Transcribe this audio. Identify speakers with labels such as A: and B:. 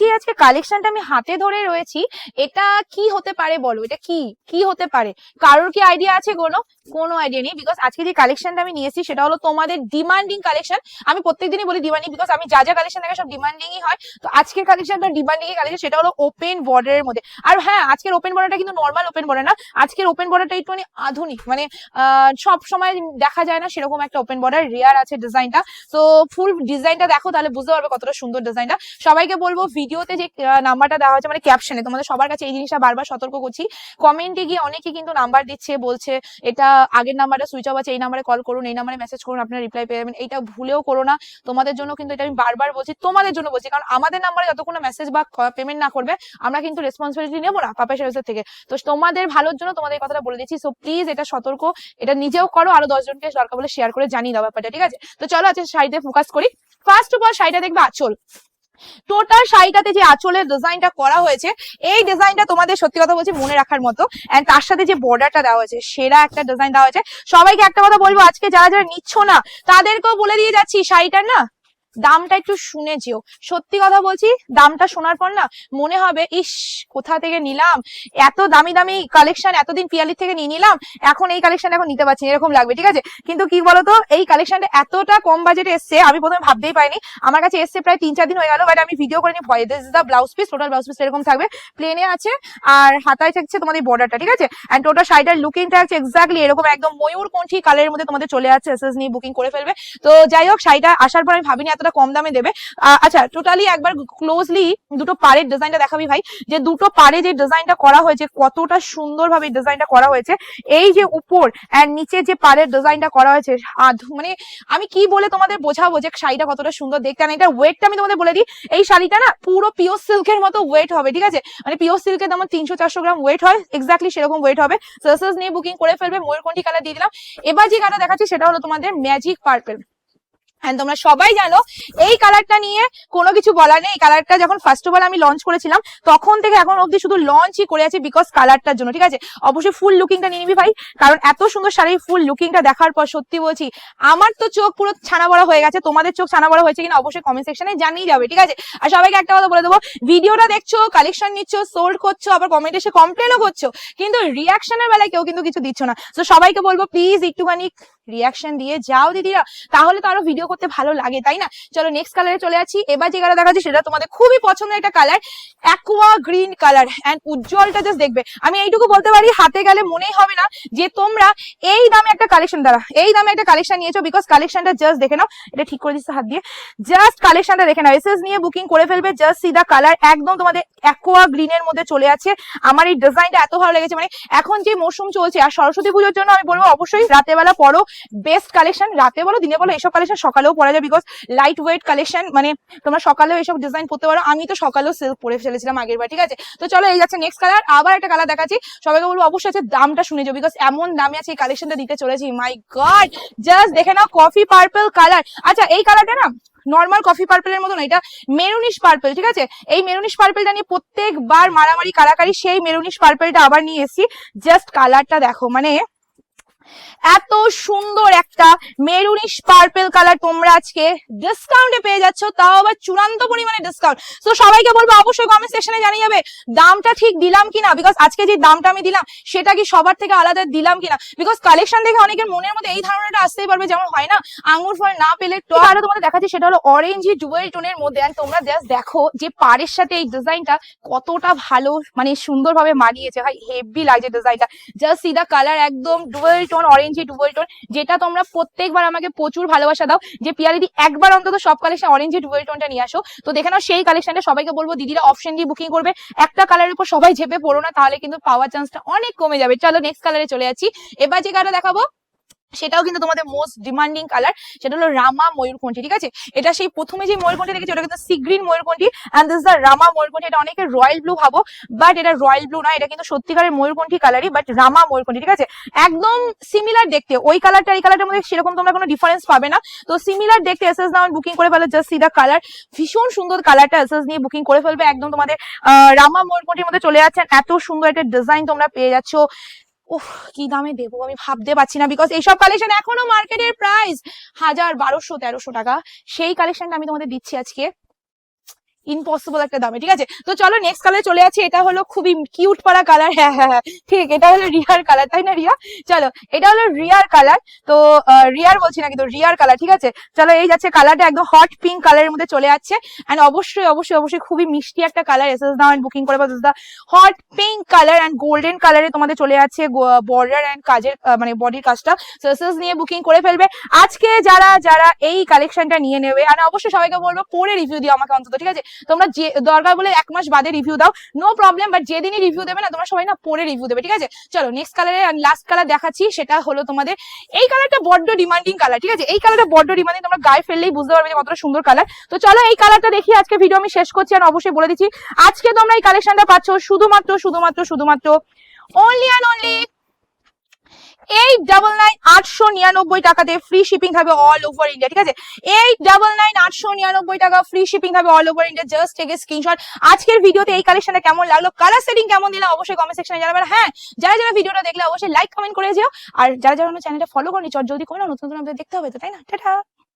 A: যে আজকে কালেকশনটা আমি হাতে ধরে রয়েছি, এটা কি হতে পারে বলো? এটা কি? কি হতে পারে? কারোর কি আইডিয়া আছে কোনো? কোনো আইডিয়া নেই বিকজ আজকে যে কালেকশনটা আমি নিয়েছি সেটা হলো তোমাদের ডিমান্ডিং কালেকশন আমি প্রত্যেকদিনই বলি ডিমান্ডিং বিকজ আমি যা যা কালেকশন দেখে সব ডিমান্ডিংই হয়। তো আজকের কালেকশনটা ডিমান্ডিং কালেকশন সেটা হলো ওপেন বর্ডারের মধ্যে। আর হ্যাঁ আজকের ওপেন বর্ডারটা কিন্তু নর্মাল ওপেন বর্ডার না। আজকের ওপেন বর্ডারটা একটুখানি আধুনিক মানে সব সময় দেখা যায় না সেরকম একটা ওপেন বর্ডার রেয়ার আছে ডিজাইনটা তো ফুল ডিজাইনটা দেখো, তাহলে বুঝতে পারবে কতটা সুন্দর ডিজাইনটা সবাইকে বলব ভিডিওতে যে নাম্বারটা দেওয়া হচ্ছে মানে ক্যাপশনে তোমাদের সবার কাছে এই জিনিসটা বারবার সতর্ক করছি। কমেন্টে গিয়ে অনেকে কিন্তু নাম্বার দিচ্ছে, বলছে, এটা আগের নাম্বারটা সুইচ অফ আছে, এই নাম্বারে কল করুন, এই নাম্বারে মেসেজ করুন, আপনারা রিপ্লাই পেয়ে যাবেন। এইটা ভুলেও করো না। তোমাদের জন্য কিন্তু এটা আমি বারবার বলছি, তোমাদের জন্য বলছি, কারণ আমাদের নাম্বারে যতক্ষণ মেসেজ বা পেমেন্ট না করবে, আমরা কিন্তু রেসপন্সিবিলিটি নেব না পাপা সার্ভিসের থেকে। তো তোমাদের ভালোর জন্য তোমাদের কথাটা বলে দিচ্ছি। সো প্লিজ এটা সতর্ক, এটা নিজেও করো, আরও দশজনকে দরকার বলে শেয়ার করে জানিয়ে দাও ব্যাপারটা, ঠিক আছে? তো চলো আজকে শাড়িতে ফোকাস করি। ফার্স্ট অফ অল শাড়িটা দেখবে আঁচল। টোটাল শাড়িটাতে যে আঁচলের ডিজাইনটা করা হয়েছে, এই ডিজাইনটা তোমাদের সত্যি কথা বলছি মনে রাখার মতো। অ্যান্ড তার সাথে যে বর্ডারটা দেওয়া হয়েছে, সেরা একটা ডিজাইন দেওয়া হয়েছে। সবাইকে একটা কথা বলব, আজকে যারা যারা নিচ্ছ না, তাদেরকেও বলে দিয়ে যাচ্ছি, শাড়িটার না দামটা একটু শুনে যেও। সত্যি কথা বলছি, দামটা শোনার পর না মনে হবে, ইস, কোথা থেকে নিলাম? এত দামি দামি কালেকশন এতদিন পিয়ালির থেকে নিয়ে নিলাম, এখন এই কালেকশন এখন নিতে পারছি এরকম লাগবে, ঠিক আছে? কিন্তু কি বলতো, এই কালেকশনটা এতটা কম বাজেটে এসছে, আমি প্রথমে ভাবতেই পাইনি আমার কাছে এসছে প্রায় তিন চার দিন হয়ে গেল বাট আমি ভিডিও করিনি ভয় this the blouse piece total blouse piece এরকম থাকবে। প্লেনে আছে, আর হাতায় থাকছে তোমাদের বর্ডারটা ঠিক আছে? এন্ড টোটাল শাড়িটার লুকিংটা হচ্ছে এক্স্যাক্টলি এরকম, একদম ময়ূর কণ্ঠী কালারের মধ্যে তোমাদের চলে যাচ্ছে এসএস নিয়ে বুকিং করে ফেলবে। তো যাই হোক শাড়িটা আসার পর আমি ভাবিনি এতটা কম দামে দেবে। আচ্ছা টোটালি একবার ক্লোজলি দুটো পাড়ের ডিজাইনটা দেখাবি ভাই। যে দুটো পাড়ে যে ডিজাইনটা করা হয়েছে, কতটা সুন্দরভাবে ডিজাইনটা করা হয়েছে। এই যে উপর এন্ড নিচে যে পাড়ের ডিজাইনটা করা হয়েছে মানে আমি কি বলে তোমাদের বোঝাবো যে শাড়িটা কতটা সুন্দর দেখতে। আর এটা ওয়েটটা আমি তোমাদের বলে দিই, এই শাড়িটা না পুরো পিওর সিল্কের মতো ওয়েট হবে, ঠিক আছে? মানে পিওর সিল্কের যেমন তিনশো চারশো গ্রাম ওয়েট হয় এক্স্যাক্টলি সেরকম ওয়েট হবে। সার্সেস নিয়ে বুকিং করে ফেলবে ময়ূরকণ্ঠী কালার দিয়ে দিলাম। এবার যে কালার দেখাচ্ছি, সেটা হলো তোমাদের ম্যাজিক পার্পেল হ্যাঁ তোমরা সবাই জানো, এই কালারটা নিয়ে কোনো কিছু বলার নেই। কালারটা যখন ফার্স্ট অফ অল আমি লঞ্চ করেছিলাম, তখন থেকে এখন অবধি শুধু লঞ্চই করে আছি বিকজ কালারটার জন্য, ঠিক আছে? অবশ্যই ফুল লুকিংটা নিয়ে নিবি ভাই, কারণ এত সুন্দর শাড়ির ফুল লুকিংটা দেখার পর সত্যি বলছি, আমার তো চোখ পুরো ছানা বড় হয়ে গেছে। তোমাদের চোখ ছানা বড়া হয়েছে কিনা অবশ্যই কমেন্ট সেকশনে জানিয়ে যাবে, ঠিক আছে? আর সবাইকে একটা কথা বলে দেবো ভিডিওটা দেখছ কালেকশন নিচ্ছ সোল্ড করছ, আবার কমেন্ট এসে কমপ্লেনও করছ, কিন্তু রিয়াকশনের বেলায় কেউ কিন্তু কিছু দিচ্ছ না। তো সবাইকে বলব প্লিজ একটুখানি রিয়াকশন দিয়ে যাও দিদিরা। তাহলে তো আরও ভিডিও করতে ভালো লাগে, তাই না? চলো নেক্সট কালারে চলে যাচ্ছি। এবার যে কালার দেখাচ্ছি সেটা তোমাদের খুবই পছন্দের একটা colour aqua green colour and উজ্জ্বলটা just দেখবে। আমি এইটুকু বলতে পারি, হাতে গেলে মনেই হবে না যে তোমরা এই দামে একটা কালেকশন দ্বারা, এই দামে একটা কালেকশন নিয়েছো বিকজ কালেকশনটা জাস্ট দেখে নাও। এটা ঠিক করে দিচ্ছে হাত দিয়ে। জাস্ট কালেকশনটা দেখে নাও। এসএস নিয়ে বুকিং করে ফেলবে জাস্ট সি দা কালার একদম তোমাদের অ্যাকোয়া গ্রিনের মধ্যে চলে আছে আমার এই ডিজাইনটা এত ভালো লেগেছে মানে এখন যে মৌসুম চলছে, আর সরস্বতী পুজোর জন্য আমি বলব অবশ্যই রাতের বেলা পরো। বেস্ট কালেকশন রাতে বলো, দিনে বলো এইসব কালেকশন সকালেও পরা যায় বিকজ লাইট ওয়েট কালেকশন মানে তোমরা সকালেও এইসব ডিজাইন পরতে পারো। আমি তো সকালেও সিল্ক পরে ফেলেছিলাম আগের বার, ঠিক আছে? তো চলো, এই যাচ্ছে নেক্সট কালার আবার একটা কালার দেখাচ্ছি। সবাইকে বলব, অবশ্যই আছে, দামটা শুনে যাও বিকজ এমন দামে আছে এই কালেকশনটা দিতে চলেছি। মাই গড জাস্ট দেখে নাও কফি পার্পল কালার আচ্ছা এই কালারটা না নর্মাল কফি পার্পেলের মতো না, এটা মেরুনিশ পার্পেল ঠিক আছে? এই মেরুনিশ পার্পেলটা নিয়ে প্রত্যেকবার মারামারি, কারাকারি, সেই মেরুনিশ পার্পেলটা আবার নিয়ে এসেছি। জাস্ট কালারটা দেখো মানে এত সুন্দর একটা মেরুনিশ পার্পেল কালার তোমরা আজকে ডিসকাউন্টে পেয়ে যাচ্ছ, তাও আবার চূড়ান্ত পরিমাণে ডিসকাউন্ট তো সবাইকে বলব অবশ্যই কমেন্ট সেকশনে জানিয়ে যাবে, দামটা ঠিক দিলাম কিনা? বিকজ আজকে যে দামটা আমি দিলাম, সেটা কি সবার থেকে আলাদা দিলাম কিনা? বিকজ কালেকশন দেখে অনেকের মনের মধ্যে এই ধারণাটা আসতেই পারবে যেমন হয় না আঙ্গুর ফল না পেলে তো আরও তোমাদের দেখাচ্ছি, সেটা হলো অরেঞ্জি ডুয়েল টোনের মধ্যে তোমরা জাস্ট দেখো যে পাড়ের সাথে এই ডিজাইনটা কতটা ভালো মানে সুন্দরভাবে মানিয়েছে। ভাই হেভি লাগছে ডিজাইনটা জাস্ট সি দা কালার একদম dual tone orangey double tone যেটা তোমরা প্রত্যেকবার আমাকে প্রচুর ভালোবাসা দাও, যে পিয়ারিদি একবার অন্তত সব কালেকশন অরেঞ্জি ডুবল টোনটা নিয়ে আসো। তো দেখে নাও, সেই কালেকশনটা সবাইকে বলব, দিদিরা অপশন দিয়ে বুকিং করবে। একটা কালারের উপর সবাই ঝেপে পড়ো না, তাহলে কিন্তু পাওয়ার চান্সটা অনেক কমে যাবে। চলো নেক্সট কালারে চলে যাচ্ছি। এবার যে কালার দেখাবো সেটাও কিন্তু তোমাদের মোস্ট ডিমান্ডিং কালার সেটা হলো রামা ময়ূরকণ্ঠী, ঠিক আছে? এটা সেই প্রথমে যে ময়ূরকণ্ঠী দেখেছি, ওটা কিন্তু সিগ্রিন ময়ূরকণ্ঠী অ্যান্ড দিস দ্য রামা ময়ূরকণ্ঠী, এটা অনেকে রয়্যাল ব্লু ভাবো বাট এটা রয়্যাল ব্লু না এটা কিন্তু সত্যিকারের ময়ূরকণ্ঠী কালারই বাট রামা ময়ূরকণ্ঠী, ঠিক আছে? একদম সিমিলার দেখতে, ওই কালারটা এই কালারটার মধ্যে সেরকম তোমরা কোনো ডিফারেন্স পাবে না। তো সিমিলার দেখতে এসএস নাও বুকিং করে ফেলে জাস্ট সি দা কালার ভীষণ সুন্দর কালারটা এসএস নিয়ে বুকিং করে ফেলবে, একদম তোমাদের রামা ময়ূরকণ্ঠীর মধ্যে চলে যাচ্ছেন এত সুন্দর একটা ডিজাইন তোমরা পেয়ে যাচ্ছ। উফ, কি দামে দেবো? আমি ভাবতে পারছি না বিকজ এইসব কালেকশন এখনও মার্কেটের প্রাইস হাজার বারোশো তেরোশো টাকা। সেই কালেকশনটা আমি তোমাদের দিচ্ছি আজকে। ইম্পসিবল একটা দামে, ঠিক আছে? তো চলো নেক্সট কালারে চলে যাচ্ছি, এটা হলো খুবই কিউট পারা কালার হ্যাঁ হ্যাঁ হ্যাঁ ঠিক, এটা হলো রিয়ার কালার তাই না রিয়া? চলো, এটা হলো রিয়ার কালার তো রিয়ার বলছি না কিন্তু রিয়ার কালার ঠিক আছে? চলো, এই যাচ্ছে কালারটা একদম হট পিঙ্ক কালারের মধ্যে চলে যাচ্ছে অ্যান্ড অবশ্যই অবশ্যই অবশ্যই খুবই মিষ্টি একটা কালার এসএস দাও অ্যান্ড বুকিং করে the hot pink colour and golden কালারে তোমাদের চলে যাচ্ছে বর্ডার অ্যান্ড কাজের মানে বডির কাজটা সার্সেস নিয়ে বুকিং করে ফেলবে, আজকে যারা যারা এই কালেকশনটা নিয়ে নেবে আর অবশ্যই সবাইকে বলব, পরে রিভিউ দিও আমাকে অন্তত, ঠিক আছে? তোমরা যে, দরকার বলে এক মাস বাদে রিভিউ দাও। নো প্রবলেম বাট যেদিনই রিভিউ দেবে না, তোমরা সবাই না পরে রিভিউ দেবে, ঠিক আছে? চলো নেক্সট কালারে লাস্ট কালার দেখাচ্ছি, সেটা হলো তোমাদের এই কালারটা বড্ড ডিমান্ডিং কালার ঠিক আছে? এই কালারটা বড্ড ডিমান্ডিং তোমরা গায়ে ফেললেই বুঝতে পারবে যে কতটা সুন্দর কালার তো চলো, এই কালারটা দেখি, আজকে ভিডিও আমি শেষ করছি, আর অবশ্যই বলে দিচ্ছি, আজকে তোমরা এই কালেকশনটা পাচ্ছ শুধুমাত্র শুধুমাত্র শুধুমাত্র only and only eight double nine আটশো নিরানব্বই টাকাতে ফ্রি শিপিং থাকবে অল ওভার ইন্ডিয়া ঠিক আছে? এইট ডাবল নাইন আটশো নিরানব্বই টাকা ফ্রি শিপিং থাকবে all over India just take screenshot আজকের ভিডিওতে এই কালেকশনটা কেমন লাগল? কালার সেটিং কেমন দিলে অবশ্যই কমেন্ট সেকশনে জানাবেন। হ্যাঁ যারা যারা ভিডিওটা দেখলে অবশ্যই লাইক কমেন্ট করে যেও। আর যারা যারা আমার চ্যানেলটা ফলো করনি, চট জলদি করে নতুন নতুন আপডেট দেখতে হবে তো, তাই না? টাটা!